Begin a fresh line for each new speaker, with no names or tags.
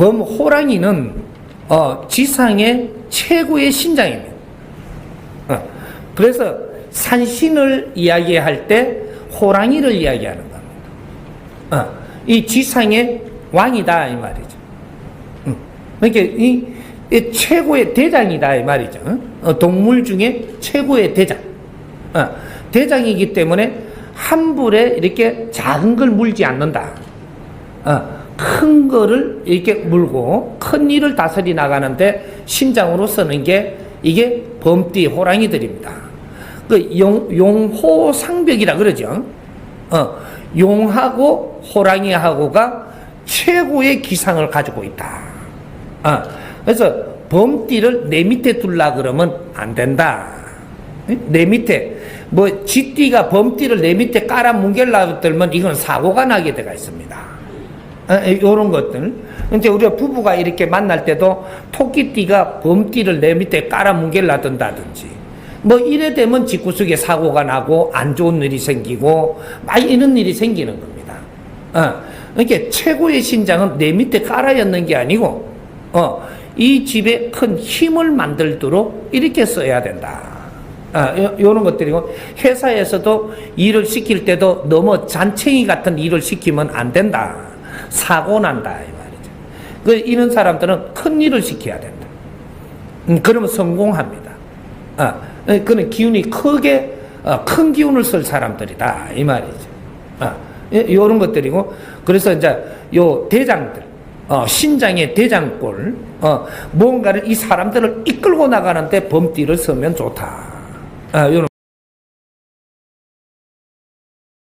범호랑이는 어, 지상의 최고의 신장입니다. 어, 그래서 산신을 이야기할 때 호랑이를 이야기하는 겁니다. 어, 이 지상의 왕이다 이 말이죠. 음, 그러니까 이, 이 최고의 대장이다 이 말이죠. 어, 동물 중에 최고의 대장. 어, 대장이기 때문에 한 불에 이렇게 작은 걸 물지 않는다. 어, 큰 거를 이렇게 물고 큰 일을 다스리 나가는데 신장으로 쓰는 게 이게 범띠 호랑이들입니다. 그 용, 용호상벽이라 그러죠. 어, 용하고 호랑이하고가 최고의 기상을 가지고 있다. 어, 그래서 범띠를 내 밑에 둘라 그러면 안 된다. 내 밑에 뭐 쥐띠가 범띠를 내 밑에 깔아 뭉갤라 들면 이건 사고가 나게 되가 있습니다. 이런 것들. 근데 우리가 부부가 이렇게 만날 때도 토끼띠가 범띠를 내 밑에 깔아 뭉갤라 든다든지 뭐 이래 되면 집구석에 사고가 나고 안 좋은 일이 생기고 막 이런 일이 생기는 겁니다. 어. 그러니까 최고의 신장은 내 밑에 깔아였는 게 아니고 어, 이 집에 큰 힘을 만들도록 이렇게 써야 된다. 아, 요, 요런 것들이고, 회사에서도 일을 시킬 때도 너무 잔챙이 같은 일을 시키면 안 된다. 사고 난다. 이 말이죠. 그, 이런 사람들은 큰 일을 시켜야 된다. 음, 그러면 성공합니다. 아, 그는 기운이 크게, 어, 큰 기운을 쓸 사람들이다. 이 말이죠. 아, 예, 요런 것들이고, 그래서 이제 요 대장들, 어, 신장의 대장골, 어, 뭔가를 이 사람들을 이끌고 나가는데 범띠를 쓰면 좋다. 아, 요런